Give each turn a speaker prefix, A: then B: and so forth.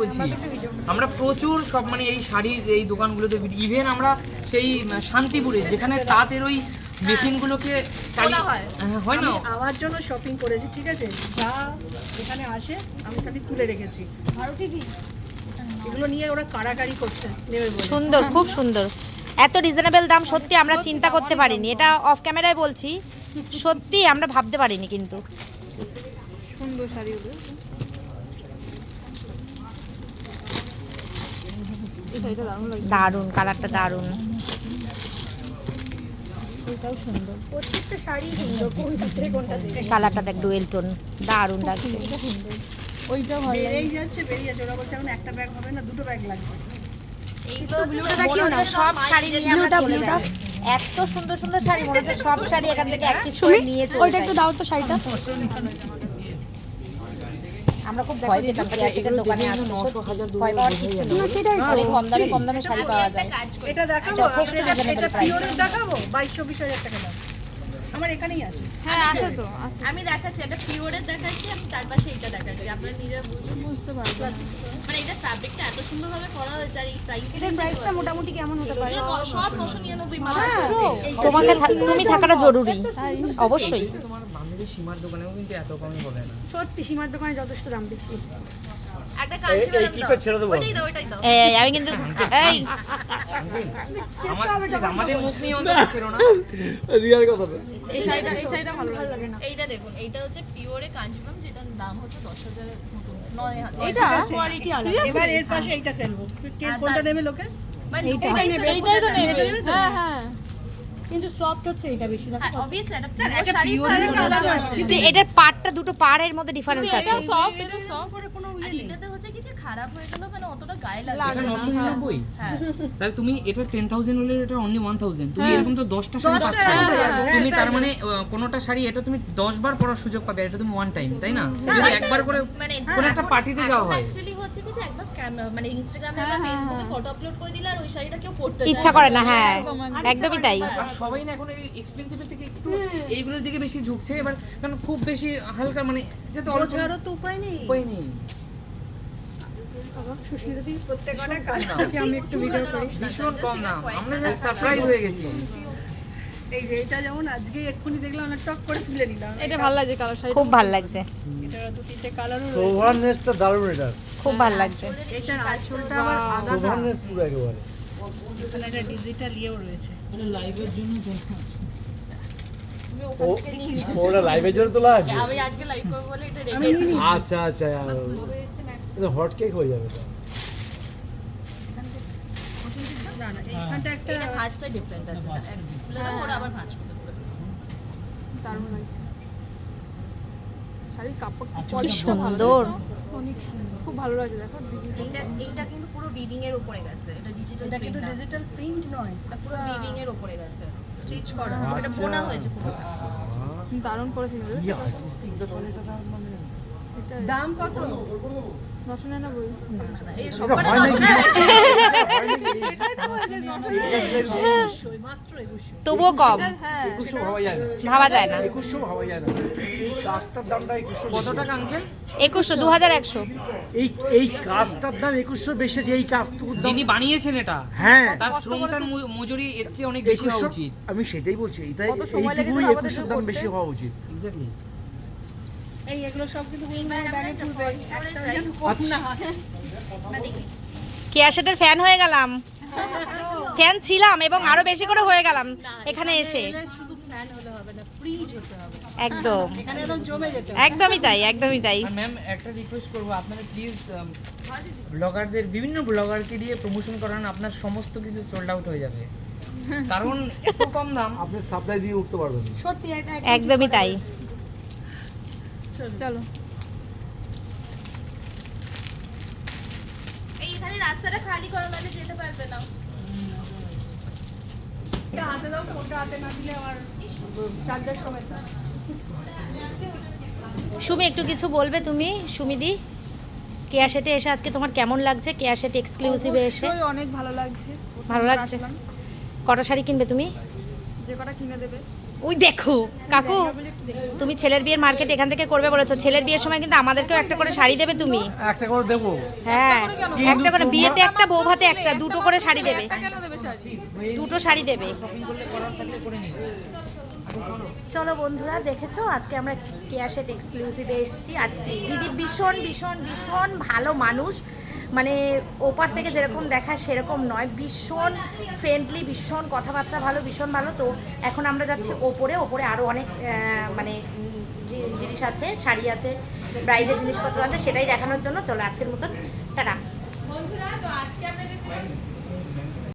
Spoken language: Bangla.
A: বলছি। আমরা প্রচুর সব মানে এই শাড়ির এই দোকানগুলোতে ইভেন আমরা সেই শান্তিপুরে যেখানে তাঁতের ওই মেশিনগুলোকে চালিয়ে
B: হয়।
A: হ্যাঁ, না?
C: আমার জন্য শপিং করেছি ঠিক আছে? যা এখানে আসে আমি খালি তুলে রেখেছি। এগুলো নিয়ে ওরা কাড়াকাড়ি করছে নেবে বলে।
D: সুন্দর খুব সুন্দর। এত রিজনেবল দাম সত্যি আমরা চিন্তা করতে পারিনি। এটা অফ ক্যামেরায় বলছি। সত্যি আমরা ভাবতে পারিনি কিন্তু।
B: সুন্দর শাড়িগুলো এই শাড়িটা দারুণ লাগছে
D: দারুণ। কালারটা দারুণ
C: থেকে
D: কালারটা দেখ ডুয়েল টোন দারুণ লাগছে।
B: ওইটা ভালো
C: যাচ্ছে বেরিয়ে যাচ্ছে ওরা বলছে এখন একটা ব্যাগ হবে না দুটো ব্যাগ লাগবে।
D: সব শাড়ি নিয়ে আমরা চলে এত সুন্দর সুন্দর শাড়ি মনে হচ্ছে সব শাড়ি এখান থেকে এক পিস নিয়ে চলে যাই।
B: দাও তো শাড়িটা।
D: আমরা খুব ভয় পেতাম পিয়াসিটার দোকানে আসতে ভয় পাওয়ার কিছু নেই। অনেক কম দামে কম দামে শাড়ি পাওয়া যায়।
C: এটা দেখাবো এটা। পিওরের দেখাবো টাকা দাম। আমার এখানেই আছে।
B: হ্যাঁ আছে তো
E: আমি দেখাচ্ছি এটা পিওরের দেখাচ্ছি আমি তার পাশে এটা দেখাচ্ছি। আপনারা নিজেরা বুঝুন।
B: বুঝতে পারব
E: মানে এটা ফ্যাব্রিকটা এত সুন্দরভাবে করা হয়েছে আর এই প্রাইস
B: এটার প্রাইসটা মোটামুটি কেমন হতে পারে?
E: সব নশো নিরানব্বই মাত্র
D: তোমাকে তুমি থাকাটা জরুরি। অবশ্যই।
A: বান্ধবী সীমার দোকানেও কিন্তু এত কমই হবে না।
B: সত্যি সীমার দোকানে যথেষ্ট দাম বেশি।
E: একটা কাঞ্জিভারাম ওইটাই দাও ওইটাই দাও।
D: এই আমি কিন্তু এই।
A: আমাদের মুখ নিয়ে অন্তত ছিল না।
F: রিয়াল কথা
B: এই শাড়িটা এই শাড়িটা ভালো লাগে না।
E: এইটা দেখুন এইটা হচ্ছে পিওরে কাঞ্জিভারাম যেটার দাম হচ্ছে দশ হাজারের মতন নয়
C: কোয়ালিটি আলাদা। এবার এর পাশে এইটা ফেলব। কে কোনটা নেবে লোকে?
E: মানে
B: এইটাই নেবে এইটাই তো নেবে? হ্যাঁ হ্যাঁ।
C: কিন্তু সফট হচ্ছে এটা বেশি
E: হ্যাঁ অবভিয়াসলি একটা
C: একটা
E: পিওর শাড়ি
C: আলাদা আছে।
D: কিন্তু এটার দুটো পাড়ের মধ্যে ডিফারেন্স আছে।
B: এটা সফট এটা সফট
C: করে কোনো ইয়ে নেই।
E: এটাতে হচ্ছে কি যে খারাপ হয়ে গেল মানে অতটা গায়ে লাগে না।
A: নশো
E: হ্যাঁ।
A: তাহলে তুমি এটা টেন থাউজেন্ড হলে এটা অনলি ওয়ান থাউজেন্ড তুমি এরকম তো দশটা শাড়ি পাচ্ছ।
C: এরকম হয়ে যাবে,
A: তুমি তার মানে কোনোটা শাড়ি এটা তুমি দশ বার পরার সুযোগ পাবে এটা তুমি ওয়ান টাইম তাই না? যদি একবার করে
E: মানে
A: কোনো একটা পার্টিতে যাওয়া হয়।
E: অ্যাকচুয়ালি হচ্ছে কি যে একবার মানে ইনস্টাগ্রামে বা ফেসবুকে ফটো আপলোড করে দিলে আর ওই শাড়িটা কেউ পড়তে
D: ইচ্ছা করে না হ্যাঁ। একদমই তাই।
A: সবাই না এখন এই এক্সপেন্সিভের থেকে একটু এইগুলোর দিকে বেশি ঝুঁকছে এবার কারণ খুব বেশি হালকা মানে যাতে অল্প
C: বোঝারও তো উপায় নেই।
A: উপায় নেই।
C: প্রত্যেকটা কাজ
B: আমি একটু ভিডিও করি।
A: ভীষণ কম দাম। আমরা সারপ্রাইজ হয়ে গেছি।
C: এই যে এটা যেমন আজকে এক্ষুনি দেখলাম টক করে তুলে নিলাম।
B: এটা ভালো লাগছে কালার শাড়ি
D: খুব ভালো লাগছে।
C: এটা দু তিনটে কালারও রয়েছে
F: সোভারনেসটা দারুণ এটা।
D: খুব ভালো লাগছে।
C: এটার আঁচলটা আবার আলাদা।
F: সোভারনেস পুরো একেবারে।
C: এখানে একটা ডিজিটাল ইয়েও রয়েছে।
A: লাইভের জন্য
F: ওরা লাইভের জন্য তোলা আছে?
E: আমি আজকে লাইভ করব বলে এটা রেখেছি।
F: আচ্ছা আচ্ছা এটা হট কেক হয়ে যাবে তো।
C: না না এইখানটা একটা
E: এটা ভাঁজটা ডিফারেন্ট আছে। খুলে দাও ওরা আবার ভাঁজ করে
B: দারুণ লাগছে। শাড়ির কাপড়
D: কি সুন্দর
B: অনেক সুন্দর। খুব ভালো লাগছে দেখো
E: এইটা এইটা কিন্তু পুরো বিবিং এর উপরে গেছে এটা ডিজিটাল
C: এটা কিন্তু ডিজিটাল প্রিন্ট নয়
E: এটা পুরো বিবিং এর উপরে গেছে।
C: স্টিচ করা।
E: এটা বোনা হয়েছে পুরো
B: দারুণ করেছে
F: মানে
C: দাম কত?
E: এই
F: হয়
D: তবুও কম।
B: হ্যাঁ
F: ভাবা যায় না। একুশশো
D: দু হাজার একশো।
F: এই এই কাজটার দাম একুশশো বেশি এই
A: যিনি বানিয়েছেন এটা
F: হ্যাঁ।
A: তার শ্রমটার মজুরি এর চেয়ে অনেক বেশি হওয়া উচিত।
F: আমি সেটাই বলছি এটা এইটুকুই একুশশোর দাম বেশি হওয়া উচিত।
A: এক্স্যাক্টলি
C: এই এগুলো সব কিন্তু বিভিন্ন ব্যাগে তুলবে একটা। না।
D: ফ্যান হয়ে গেলাম। ফ্যান ছিলাম এবং আরও বেশি করে হয়ে গেলাম এখানে এসে
C: এলে শুধু ফ্যান হলে হবে না ফ্রিজ হতে হবে।
D: একদম।
C: এখানে একদম জমে যেতে হবে।
D: একদমই তাই একদমই তাই।
A: ম্যাম একটা রিকোয়েস্ট করব আপনারা প্লিজ ব্লগারদের বিভিন্ন ব্লগারকে দিয়ে প্রমোশন করান আপনার সমস্ত কিছু সোল্ড আউট হয়ে যাবে। কারণ এত কম দাম।
F: আপনি সাপ্লাই দিয়ে উঠতে পারবেন
C: সত্যি
D: একদমই তাই।
B: চলো।
E: এই এখানে রাস্তাটা খালি করো নাহলে যেতে পারবে না।
C: এটা হাতে দাও ফোনটা হাতে না দিলে আমার চার্জার সময়
D: সুমি একটু কিছু বলবে তুমি? সুমিদি কেয়া সেটে এসে আজকে তোমার কেমন লাগছে? কেয়া সেট এক্সক্লুসিভে এসে?
B: অনেক ভালো লাগছে।
D: ভালো লাগছে? কটা শাড়ি কিনবে তুমি?
B: যে কটা কিনে দেবে।
D: ওই দেখো কাকু তুমি ছেলের বিয়ের মার্কেট এখান থেকে করবে বলেছ। ছেলের বিয়ের সময় কিন্তু আমাদেরকেও একটা করে শাড়ি দেবে তুমি।
F: একটা করে দেবো।
D: হ্যাঁ একটা করে বিয়েতে একটা বউ ভাতে একটা দুটো করে শাড়ি দেবে।
B: কেন দেবে শাড়ি?
D: দুটো শাড়ি দেবে।
A: শপিং করলে করার থাকলে করে নিও।
D: চলো বন্ধুরা দেখেছ? আজকে আমরা কেয়াশেট এক্সক্লুসিভে এসেছি। আর দিদি ভীষণ ভীষণ ভীষণ ভালো মানুষ। মানে ওপার থেকে যেরকম দেখায় সেরকম নয়। ভীষণ ফ্রেন্ডলি ভীষণ কথাবার্তা ভালো, ভীষণ ভালো। তো এখন আমরা যাচ্ছি ওপরে। ওপরে আরও অনেক মানে জিনিস আছে, শাড়ি আছে, ব্রাইডের জিনিসপত্র আছে, সেটাই দেখানোর জন্য। চলো আজকের মতন, টাটা।
B: বন্ধুরা, তো আজকে আমরা